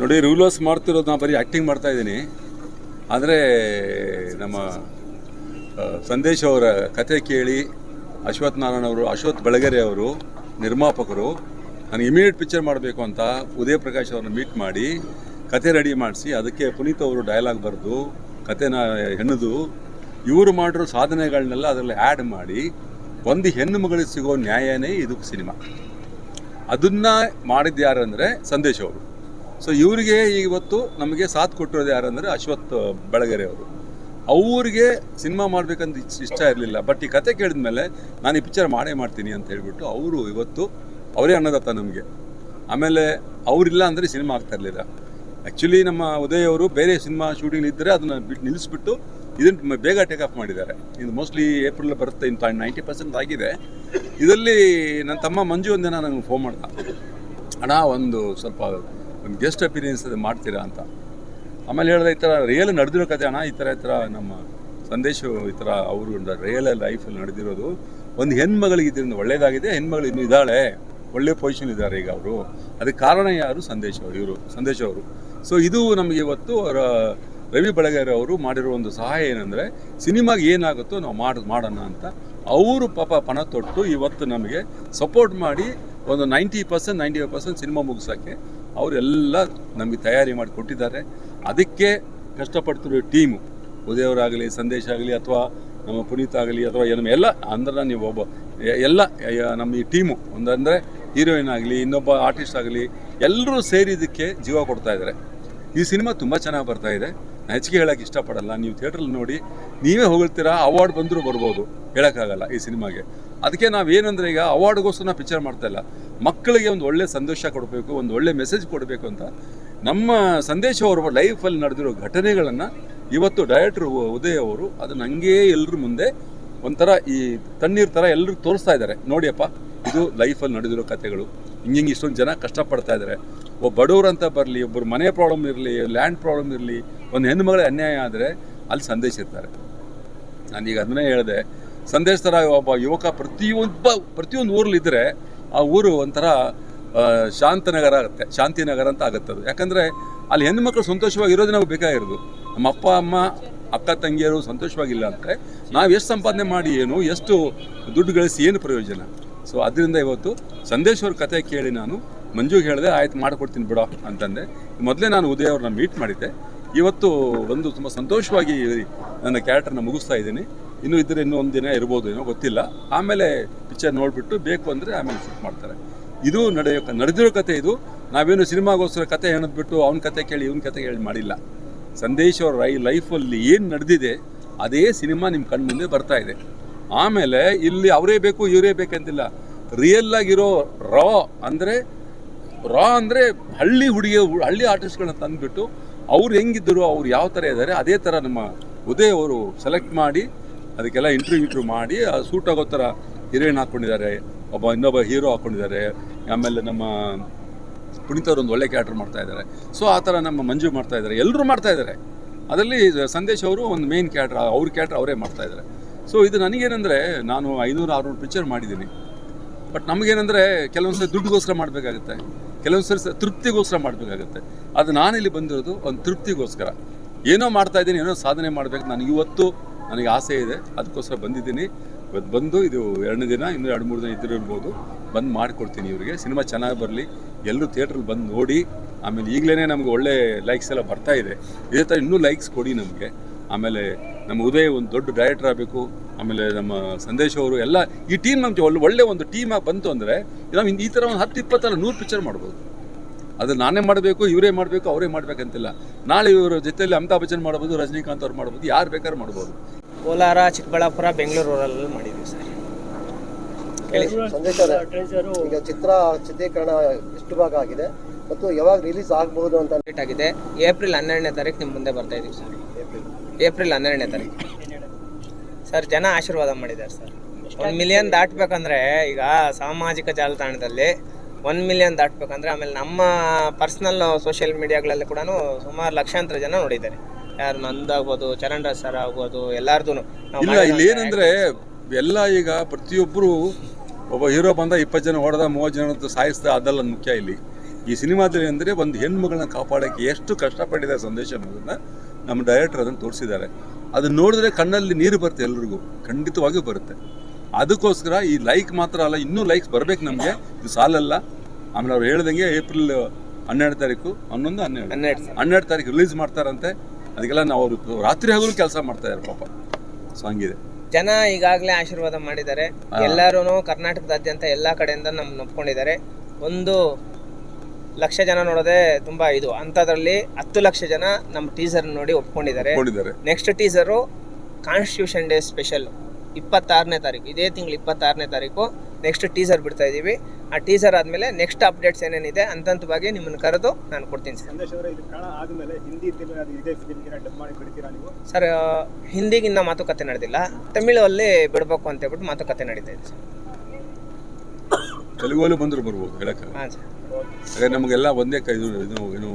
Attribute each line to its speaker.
Speaker 1: ನೋಡಿ ರೂಲರ್ಸ್ ಮಾಡ್ತಿರೋದು ನಾನು ಬರೀ ಆ್ಯಕ್ಟಿಂಗ್ ಮಾಡ್ತಾ ಇದ್ದೀನಿ. ಆದರೆ ನಮ್ಮ ಸಂದೇಶ್ ಅವರ ಕತೆ ಕೇಳಿ ಅಶ್ವಥ್ ನಾರಾಯಣ ಅವರು, ಅಶ್ವಥ್ ಬೆಳಗೆರೆ ಅವರು, ನಿರ್ಮಾಪಕರು, ನಾನು ಇಮಿಡಿಯೇಟ್ ಪಿಕ್ಚರ್ ಮಾಡಬೇಕು ಅಂತ ಉದಯ ಪ್ರಕಾಶ್ ಅವ್ರನ್ನ ಮೀಟ್ ಮಾಡಿ ಕತೆ ರೆಡಿ ಮಾಡಿಸಿ, ಅದಕ್ಕೆ ಪುನೀತ್ ಅವರು ಡೈಲಾಗ್ ಬರೆದು, ಕತೆನ ಹೆಣ್ಣದು ಇವರು ಮಾಡಿರೋ ಸಾಧನೆಗಳನ್ನೆಲ್ಲ ಅದರಲ್ಲಿ ಆ್ಯಡ್ ಮಾಡಿ, ಒಂದು ಹೆಣ್ಣು ಮಗಳಿಗೆ ಸಿಗೋ ನ್ಯಾಯನೇ ಇದು ಸಿನಿಮಾ ಅದನ್ನ ಮಾಡಿದ್ಯಾರಂದರೆ ಸಂದೇಶ್ ಅವರು. ಸೊ ಇವರಿಗೆ ಇವತ್ತು ನಮಗೆ ಸಾಥ್ ಕೊಟ್ಟಿರೋದು ಯಾರಂದರೆ ಅಶ್ವಥ್ ಬೆಳಗೆರೆ ಅವರು. ಅವ್ರಿಗೆ ಸಿನಿಮಾ ಮಾಡಬೇಕಂತ ಇಷ್ಟ ಇರಲಿಲ್ಲ. ಬಟ್ ಈ ಕತೆ ಕೇಳಿದ ಮೇಲೆ ನಾನು ಈ ಪಿಕ್ಚರ್ ಮಾಡೇ ಮಾಡ್ತೀನಿ ಅಂತ ಹೇಳ್ಬಿಟ್ಟು ಅವರು ಇವತ್ತು ಅವರೇ ಅನ್ನೋದತ್ತ ನಮಗೆ. ಆಮೇಲೆ ಅವರಿಲ್ಲ ಅಂದರೆ ಸಿನಿಮಾ ಆಗ್ತಾ ಇರಲಿಲ್ಲ. ಆ್ಯಕ್ಚುಲಿ ನಮ್ಮ ಉದಯ್ ಅವರು ಬೇರೆ ಸಿನಿಮಾ ಶೂಟಿಂಗ್ ಇದ್ದರೆ ಅದನ್ನು ಬಿಟ್ಟು ನಿಲ್ಲಿಸ್ಬಿಟ್ಟು ಇದನ್ನು ಬೇಗ ಟೇಕ್ ಆಫ್ ಮಾಡಿದ್ದಾರೆ. ಇದು ಮೋಸ್ಟ್ಲಿ ಏಪ್ರಿಲ್ ಬರುತ್ತೆ, ಇನ್ ನೈಂಟಿ ಪರ್ಸೆಂಟ್ ಆಗಿದೆ. ಇದರಲ್ಲಿ ನನ್ನ ತಮ್ಮ ಮಂಜು ಒಂದಿನ ನನಗೆ ಫೋನ್ ಮಾಡ್ದ. ಅಣ್ಣ, ಒಂದು ಸ್ವಲ್ಪ ಒಂದು ಗೆಸ್ಟ್ ಅಪಿರಿಯನ್ಸ್ ಅದು ಮಾಡ್ತೀರಾ ಅಂತ. ಆಮೇಲೆ ಹೇಳಿದೆ ಈ ಥರ ರಿಯಲ್ ನಡೆದಿರೋ ಕತೆ ಅಣ್ಣ, ಈ ಥರ ಈ ಥರ ನಮ್ಮ ಸಂದೇಶ ಈ ಥರ ಅವರು ರಿಯಲ್ ಲೈಫಲ್ಲಿ ನಡೆದಿರೋದು. ಒಂದು ಹೆಣ್ಮಗಳಿಗೆ ಇದರಿಂದ ಒಳ್ಳೇದಾಗಿದೆ, ಹೆಣ್ಮಗಳು ಇನ್ನೂ ಇದ್ದಾಳೆ, ಒಳ್ಳೆ ಪೊಸಿಷನ್ ಇದ್ದಾರೆ ಈಗ ಅವರು. ಅದಕ್ಕೆ ಕಾರಣ ಯಾರು? ಸಂದೇಶ್ ಅವರು, ಇವರು, ಸಂದೇಶ್ ಅವರು. ಸೊ ಇದು ನಮಗೆ ಇವತ್ತು ಅವರ ರವಿ ಬೆಳಗೆರೆ ಅವರು ಮಾಡಿರೋ ಒಂದು ಸಹಾಯ ಏನಂದರೆ, ಸಿನಿಮಾಗೆ ಏನಾಗುತ್ತೋ ನಾವು ಮಾಡ, ಮಾಡೋಣ ಅಂತ. ಅವರು ಪಾಪ ಪಣ ತೊಟ್ಟು ಇವತ್ತು ನಮಗೆ ಸಪೋರ್ಟ್ ಮಾಡಿ ಒಂದು ninety percent ninety five percent cinema ಮುಗಿಸೋಕ್ಕೆ ಅವರೆಲ್ಲ ನಮಗೆ ತಯಾರಿ ಮಾಡಿ ಕೊಟ್ಟಿದ್ದಾರೆ. ಅದಕ್ಕೆ ಕಷ್ಟಪಡ್ತಿರೋ ಟೀಮು, ಉದಯವರಾಗಲಿ ಸಂದೇಶ ಆಗಲಿ ಅಥವಾ ನಮ್ಮ ಪುನೀತ್ ಆಗಲಿ ಅಥವಾ ನಮ್ಮ ಎಲ್ಲ, ಅಂದ್ರೆ ನೀವು ಒಬ್ಬ, ಎಲ್ಲ ನಮ್ಮ ಈ ಟೀಮು, ಒಂದಂದರೆ ಹೀರೋಯಿನ್ ಆಗಲಿ, ಇನ್ನೊಬ್ಬ ಆರ್ಟಿಸ್ಟ್ ಆಗಲಿ, ಎಲ್ಲರೂ ಸೇರಿದ್ದಕ್ಕೆ ಜೀವ ಕೊಡ್ತಾ ಇದ್ದಾರೆ. ಈ ಸಿನಿಮಾ ತುಂಬ ಚೆನ್ನಾಗಿ ಬರ್ತಾ ಇದೆ. ಹೆಚ್ಚಿಗೆ ಹೇಳಕ್ಕೆ ಇಷ್ಟಪಡಲ್ಲ. ನೀವು ಥಿಯೇಟ್ರಲ್ಲಿ ನೋಡಿ, ನೀವೇ ಹೋಗಿರ್ತೀರಾ ಅವಾರ್ಡ್ ಬಂದರೂ ಬರ್ಬೋದು. ಹೇಳೋಕ್ಕಾಗಲ್ಲ ಈ ಸಿನಿಮಾಗೆ. ಅದಕ್ಕೆ ನಾವು ಏನಂದರೆ ಈಗ ಅವಾರ್ಡ್ಗೋಸ್ಕರ ನಾವು ಪಿಕ್ಚರ್ ಮಾಡ್ತಾ ಇಲ್ಲ. ಮಕ್ಕಳಿಗೆ ಒಂದು ಒಳ್ಳೆ ಸಂದೇಶ ಕೊಡಬೇಕು, ಒಂದು ಒಳ್ಳೆ ಮೆಸೇಜ್ ಕೊಡಬೇಕು ಅಂತ ನಮ್ಮ ಸಂದೇಶ ಅವರ ಲೈಫಲ್ಲಿ ನಡೆದಿರೋ ಘಟನೆಗಳನ್ನು ಇವತ್ತು ಡೈರೆಕ್ಟ್ರ್ ಉದಯ್ ಅವರು ಅದನ್ನ ಹಂಗೇ ಎಲ್ಲರ ಮುಂದೆ ಒಂಥರ ಈ ತಣ್ಣೀರ್ ಥರ ಎಲ್ಲರೂ ತೋರಿಸ್ತಾ ಇದ್ದಾರೆ. ನೋಡಿಯಪ್ಪ, ಇದು ಲೈಫಲ್ಲಿ ನಡೆದಿರೋ ಕಥೆಗಳು ಹಿಂಗೆ ಇಷ್ಟೊಂದು ಜನ ಕಷ್ಟಪಡ್ತಾ ಇದ್ದಾರೆ. ಒಬ್ಬ ಬಡವರು ಅಂತ ಬರಲಿ ಒಬ್ಬರು ಮನೆ ಪ್ರಾಬ್ಲಮ್ ಇರಲಿ ಲ್ಯಾಂಡ್ ಪ್ರಾಬ್ಲಮ್ ಇರಲಿ ಒಂದು ಹೆಣ್ಣುಮಗಳ ಅನ್ಯಾಯ ಆದರೆ ಅಲ್ಲಿ ಸಂದೇಶ ಇರ್ತಾರೆ. ನಾನೀಗ ಅದನ್ನೇ ಹೇಳಿದೆ. ಸಂದೇಶ ಥರ ಒಬ್ಬ ಯುವಕ ಪ್ರತಿಯೊಬ್ಬ ಪ್ರತಿಯೊಂದು ಊರಲ್ಲಿದ್ದರೆ ಆ ಊರು ಒಂಥರ ಶಾಂತನಗರ ಆಗುತ್ತೆ, ಶಾಂತಿನಗರ ಅಂತ ಆಗುತ್ತೆ ಅದು ಯಾಕಂದರೆ ಅಲ್ಲಿ ಹೆಣ್ಣುಮಕ್ಳು ಸಂತೋಷವಾಗಿ ಇರೋದೇ ನಮಗೆ ಬೇಕಾಗಿರೋದು. ನಮ್ಮ ಅಪ್ಪ, ಅಮ್ಮ, ಅಕ್ಕ, ತಂಗಿಯರು ಸಂತೋಷವಾಗಿಲ್ಲ ಅಂದರೆ ನಾವು ಎಷ್ಟು ಸಂಪಾದನೆ ಮಾಡಿ ಏನು, ಎಷ್ಟು ದುಡ್ಡು ಗಳಿಸಿ ಏನು ಪ್ರಯೋಜನ? ಸೊ ಅದರಿಂದ ಇವತ್ತು ಸಂದೇಶವ್ರ ಕತೆ ಕೇಳಿ ನಾನು ಮಂಜುಗೆ ಹೇಳಿದೆ, ಆಯ್ತು, ಮಾಡಿಕೊಡ್ತೀನಿ ಬಿಡೋ ಅಂತಂದೆ. ಮೊದಲೇ ನಾನು ಉದಯ ಅವ್ರನ್ನ ಮೀಟ್ ಮಾಡಿದ್ದೆ. ಇವತ್ತು ಒಂದು ತುಂಬ ಸಂತೋಷವಾಗಿ ನನ್ನ ಕ್ಯಾರೆಕ್ಟರ್ನ ಮುಗಿಸ್ತಾ ಇದ್ದೀನಿ. ಇನ್ನೂ ಇದ್ದರೆ ಇನ್ನೂ ಒಂದು ದಿನ ಇರ್ಬೋದು ಏನೋ ಗೊತ್ತಿಲ್ಲ. ಆಮೇಲೆ ಪಿಕ್ಚರ್ ನೋಡಿಬಿಟ್ಟು ಬೇಕು ಅಂದರೆ ಆಮೇಲೆ ಶೂಟ್ ಮಾಡ್ತಾರೆ. ಇದು ನಡೆಯೋ ನಡೆದಿರೋ ಕತೆ ಇದು. ನಾವೇನು ಸಿನಿಮಾಗೋಸ್ಕರ ಕತೆ ಹೇಳಿದ್ಬಿಟ್ಟು ಅವ್ನ ಕತೆ ಕೇಳಿ ಇವನ ಕತೆ ಕೇಳಿ ಮಾಡಿಲ್ಲ. ಸಂದೇಶ್ ಅವ್ರ ರೈ, ಲೈಫಲ್ಲಿ ಏನು ನಡೆದಿದೆ, ಅದೇ ಸಿನಿಮಾ ನಿಮ್ಮ ಕಣ್ಣು ಮುಂದೆ ಬರ್ತಾ ಇದೆ. ಆಮೇಲೆ ಇಲ್ಲಿ ಅವರೇ ಬೇಕು, ಇವರೇ ಬೇಕಂತಿಲ್ಲ. ರಿಯಲ್ ಆಗಿರೋ ರಾ ಅಂದರೆ ರಾ ಅಂದರೆ ಹಳ್ಳಿ ಹುಡುಗಿಯ ಹಳ್ಳಿ ಆರ್ಟಿಸ್ಟ್ಗಳನ್ನ ತಂದುಬಿಟ್ಟು ಅವ್ರು ಹೆಂಗಿದ್ದರು, ಅವ್ರು ಯಾವ ಥರ ಇದ್ದಾರೆ, ಅದೇ ಥರ ನಮ್ಮ ಉದಯ್ ಅವರು ಸೆಲೆಕ್ಟ್ ಮಾಡಿ, ಅದಕ್ಕೆಲ್ಲ ಇಂಟರ್ವ್ಯೂ ಇಂಟ್ರ್ಯೂ ಮಾಡಿ ಸೂಟ್ ಆಗೋ ಥರ ಹೀರೋಯಿನ್ ಹಾಕ್ಕೊಂಡಿದ್ದಾರೆ ಒಬ್ಬ ಇನ್ನೊಬ್ಬ ಹೀರೋ ಹಾಕ್ಕೊಂಡಿದ್ದಾರೆ ಆಮೇಲೆ ನಮ್ಮ ಪುನೀತ್ ಅವರು ಒಂದು ಒಳ್ಳೆ ಕ್ಯಾರೆಕ್ಟರ್ ಮಾಡ್ತಾ ಇದ್ದಾರೆ. ಸೊ ಆ ಥರ ನಮ್ಮ ಮಂಜು ಮಾಡ್ತಾ ಇದ್ದಾರೆ ಎಲ್ಲರೂ ಮಾಡ್ತಾ ಇದ್ದಾರೆ. ಅದರಲ್ಲಿ ಸಂದೇಶ್ ಅವರು ಒಂದು ಮೇನ್ ಕ್ಯಾರೆಕ್ಟರ್ ಅವ್ರ ಕ್ಯಾರೆಕ್ಟರ್ ಅವರೇ ಮಾಡ್ತಾ ಇದ್ದಾರೆ. ಸೊ ಇದು ನನಗೇನೆಂದರೆ, ನಾನು ಐನೂರು, ಆರುನೂರು ಪಿಕ್ಚರ್ ಮಾಡಿದ್ದೀನಿ. ಬಟ್ ನಮಗೇನೆಂದರೆ ಕೆಲವೊಂದು ಸರಿ ದುಡ್ಡುಗೋಸ್ಕರ ಮಾಡಬೇಕಾಗುತ್ತೆ. ಕೆಲವೊಂದು ಸರಿ ತೃಪ್ತಿಗೋಸ್ಕರ ಮಾಡಬೇಕಾಗುತ್ತೆ. ಅದು ನಾನಿಲ್ಲಿ ಬಂದಿರೋದು ಒಂದು ತೃಪ್ತಿಗೋಸ್ಕರ. ಏನೋ ಮಾಡ್ತಾ ಇದ್ದೀನಿ, ಏನೋ ಸಾಧನೆ ಮಾಡಬೇಕು ನನಗೆ ಇವತ್ತು ನನಗೆ ಆಸೆ ಇದೆ, ಅದಕ್ಕೋಸ್ಕರ ಬಂದಿದ್ದೀನಿ. ಇವತ್ತು ಬಂದು ಇದು ಎರಡನೇ ದಿನ, ಇನ್ನೂ ಎರಡು ಮೂರು ದಿನ ಇದ್ದಿರ್ಬೋದು ಬಂದು ಮಾಡಿಕೊಡ್ತೀನಿ ಇವರಿಗೆ. ಸಿನಿಮಾ ಚೆನ್ನಾಗಿ ಬರಲಿ. ಎಲ್ಲರೂ ಥಿಯೇಟ್ರಲ್ಲಿ ಬಂದು ನೋಡಿ, ಆಮೇಲೆ ಈಗಲೇ ನಮಗೆ ಒಳ್ಳೆ ಲೈಕ್ಸ್ ಎಲ್ಲ ಬರ್ತಾ ಇದೆ. ಇದೇ ಥರ ಇನ್ನೂ ಲೈಕ್ಸ್ ಕೊಡಿ ನಮಗೆ. ಆಮೇಲೆ ನಮ್ಮ ಉದಯ ಒಂದು ದೊಡ್ಡ ಡೈರೆಕ್ಟರ್ ಆಗಬೇಕು. ಆಮೇಲೆ ನಮ್ಮ ಸಂದೇಶ್ ಅವರು ಎಲ್ಲ ಈ ಟೀಮ್ ನಮ್ಮ ಒಳ್ಳೆ ಒಳ್ಳೆ ಒಂದು ಟೀಮ್ ಆಗಿ ಬಂತು ಅಂದರೆ ನಾವು ಈ ಥರ ಒಂದು ಹತ್ತು ಇಪ್ಪತ್ತಲ್ಲ ನೂರು ಪಿಕ್ಚರ್ ಮಾಡ್ಬೋದು. ಅದು ನಾನೇ ಮಾಡಬೇಕು ಇವರೇ ಮಾಡಬೇಕು ಅವರೇ ಮಾಡಬೇಕಂತಿಲ್ಲ. ನಾಳೆ ಇವರ ಜೊತೆಯಲ್ಲಿ ಅಮಿತಾಬ್ ಬಚ್ಚನ್ ಮಾಡ್ಬೋದು ರಜನಿಕಾಂತ್ ಅವ್ರು ಮಾಡ್ಬೋದು ಯಾರು ಬೇಕಾದ್ರೂ ಮಾಡ್ಬೋದು.
Speaker 2: ಕೋಲಾರ ಚಿಕ್ಕಬಳ್ಳಾಪುರ ಬೆಂಗಳೂರು ಊರಲ್ಲಿ ಮಾಡಿದ್ವಿ ಸರ್.
Speaker 3: ಸಂದೇಶ್ ಅವರೇ, ಈಗ ಚಿತ್ರ ಚಿತ್ರೀಕರಣ ಎಷ್ಟು ಭಾಗ ಆಗಿದೆ? ಮತ್ತು ಯಾವಾಗ ರಿಲೀಸ್ ಆಗಬಹುದು ಅಂತ
Speaker 2: ಆಗಿದೆ. ಏಪ್ರಿಲ್ ಹನ್ನೆರಡನೇ ತಾರೀಕು ನಿಮ್ಮ ಮುಂದೆ ಬರ್ತಾ ಇದೀವಿ ಸರ್. ಏಪ್ರಿಲ್. ಹನ್ನೆರಡನೇ ತಾರೀಕು. ಸರ್ ಜನ ಆಶೀರ್ವಾದ ಮಾಡಿದ್ದಾರೆ ಸರ್. ಒಂದು ಮಿಲಿಯನ್ ದಾಟಬೇಕಂದ್ರೆ ಈಗ ಸಾಮಾಜಿಕ ಜಾಲತಾಣದಲ್ಲಿ ಒನ್ ಮಿಲಿಯನ್ ದಾಟಬೇಕಂದ್ರೆ ಆಮೇಲೆ ನಮ್ಮ ಪರ್ಸ್ನಲ್ ಸೋಷಿಯಲ್ ಮೀಡಿಯಾಗಳಲ್ಲಿ ಕೂಡ ಸುಮಾರು ಲಕ್ಷಾಂತರ ಜನ ನೋಡಿದ್ದಾರೆ. ಯಾರು ನಂದಾಗ್ಬೋದು ಚರಣ್ ರಾಜ್ ಸರ್ ಆಗ್ಬೋದು ಎಲ್ಲಾರ್ದು
Speaker 1: ಇಲ್ಲ ಇಲ್ಲಿ ಏನಂದ್ರೆ ಎಲ್ಲ ಈಗ ಪ್ರತಿಯೊಬ್ಬರು ಒಬ್ಬ ಹೀರೋ ಬಂದ ಇಪ್ಪತ್ತು ಜನ ಹೊಡೆದ ಮೂವತ್ತು ಜನ ಸಾಯಿಸ್ದ ಅದೆಲ್ಲ ಮುಖ್ಯ ಇಲ್ಲಿ. ಈ ಸಿನಿಮಾದಲ್ಲಿ ಅಂದರೆ ಒಂದು ಹೆಣ್ಮಗಳನ್ನ ಕಾಪಾಡೋಕ್ಕೆ ಎಷ್ಟು ಕಷ್ಟಪಟ್ಟಿದೆ ಸಂದೇಶ ಅನ್ನೋದನ್ನ ನಮ್ಮ ಡೈರೆಕ್ಟರ್ ಅದನ್ನು ತೋರಿಸಿದ್ದಾರೆ. ಅದನ್ನು ನೋಡಿದ್ರೆ ಕಣ್ಣಲ್ಲಿ ನೀರು ಬರುತ್ತೆ ಎಲ್ರಿಗೂ. ಖಂಡಿತವಾಗಿಯೂ ಬರುತ್ತೆ. ಅದಕ್ಕೋಸ್ಕರ ಈ ಲೈಕ್ ಮಾತ್ರ ಅಲ್ಲ ಇನ್ನೂ ಲೈಕ್ಸ್ ಬರಬೇಕು ನಮಗೆ. ಇದು ಸಾಲಲ್ಲ. ಆಮೇಲೆ ಅವ್ರು ಹೇಳ್ದಂಗೆ ಏಪ್ರಿಲ್ ಹನ್ನೆರಡು ತಾರೀಕು ಹನ್ನೊಂದು ಹನ್ನೆರಡು.
Speaker 2: ಹನ್ನೆರಡು
Speaker 1: ಹನ್ನೆರಡು ತಾರೀಕು ರಿಲೀಸ್ ಮಾಡ್ತಾರಂತೆ. ಅದಕ್ಕೆಲ್ಲ ನಾವು ಅವರು ರಾತ್ರಿ ಹಗಲು ಕೆಲಸ ಮಾಡ್ತಾ ಇದ್ದಾರೆ ಪಾಪ. ಸೊ ಹಂಗಿದೆ.
Speaker 2: ಜನ ಈಗಾಗಲೇ ಆಶೀರ್ವಾದ ಮಾಡಿದ್ದಾರೆ. ಎಲ್ಲರೂ ಕರ್ನಾಟಕದಾದ್ಯಂತ ಎಲ್ಲ ಕಡೆಯಿಂದ ನಮ್ಮನ್ನ ಒಪ್ಕೊಂಡಿದ್ದಾರೆ. ಒಂದು ಲಕ್ಷ ಜನ ನೋಡೋದೇ ತುಂಬಾ ಇದು. ಅಂತದ್ರಲ್ಲಿ ಹತ್ತು ಲಕ್ಷ ಜನ ನಮ್ಮ ಟೀಸರ್ ನೋಡಿ ಒಪ್ಕೊಂಡಿದ್ದಾರೆ.
Speaker 1: ಕೊಂಡಿದ್ದಾರೆ
Speaker 2: next teaser constitution day special ಇಪ್ಪತ್ತಾರನೇ ತಾರೀಕು. ಇದೇ ತಿಂಗಳು ಇಪ್ಪತ್ತಾರನೇ ತಾರೀಕು ನೆಕ್ಸ್ಟ್ ಟೀಸರ್ ಬಿಡ್ತಾ ಇದ್ದೀವಿ. ಆ ಟೀಸರ್ ಆದಮೇಲೆ ನೆಕ್ಸ್ಟ್ ಅಪ್ಡೇಟ್ಸ್ ಏನೇನಿದೆ ಅಂತಂತವಾಗಿ ನಿಮ್ಮನ್ನು ಕರೆದು ನಾನು ಕೊಡ್ತೀನಿ ಸರ್.
Speaker 4: ಸಂದೇಶ್ ಅವರೇ ಇದು ಕಾಣ ಆದ್ಮೇಲೆ ಹಿಂದಿ ತೆಲುಗು ಅದು ಇದೇ ಫಿಲ್ಮ್ಗೆ ಡಬ್ ಮಾಡಿ ಬಿಡ್ತೀರಾ ನೀವು?
Speaker 2: ಸರ್ ಹಿಂದಿಗಿನ್ನ ಮಾತುಕತೆ ನಡೆದಿಲ್ಲ. ತಮಿಳಲ್ಲಿ ಬಿಡಬೇಕು ಅಂತ ಹೇಳ್ಬಿಟ್ಟು ಮಾತುಕತೆ ನಡೀತಾ ಇದೆ ಸರ್.
Speaker 1: ತೆಲುಗಲ್ಲೂ ಬಂದರೂ ಬರ್ಬೋದು ಹೇಳಕ್ಕೆ
Speaker 2: ಹಾಂ ಸರ್.
Speaker 1: ಯಾಕಂದ್ರೆ ನಮಗೆಲ್ಲ ಒಂದೇ ಕೈ ಇದು ಏನು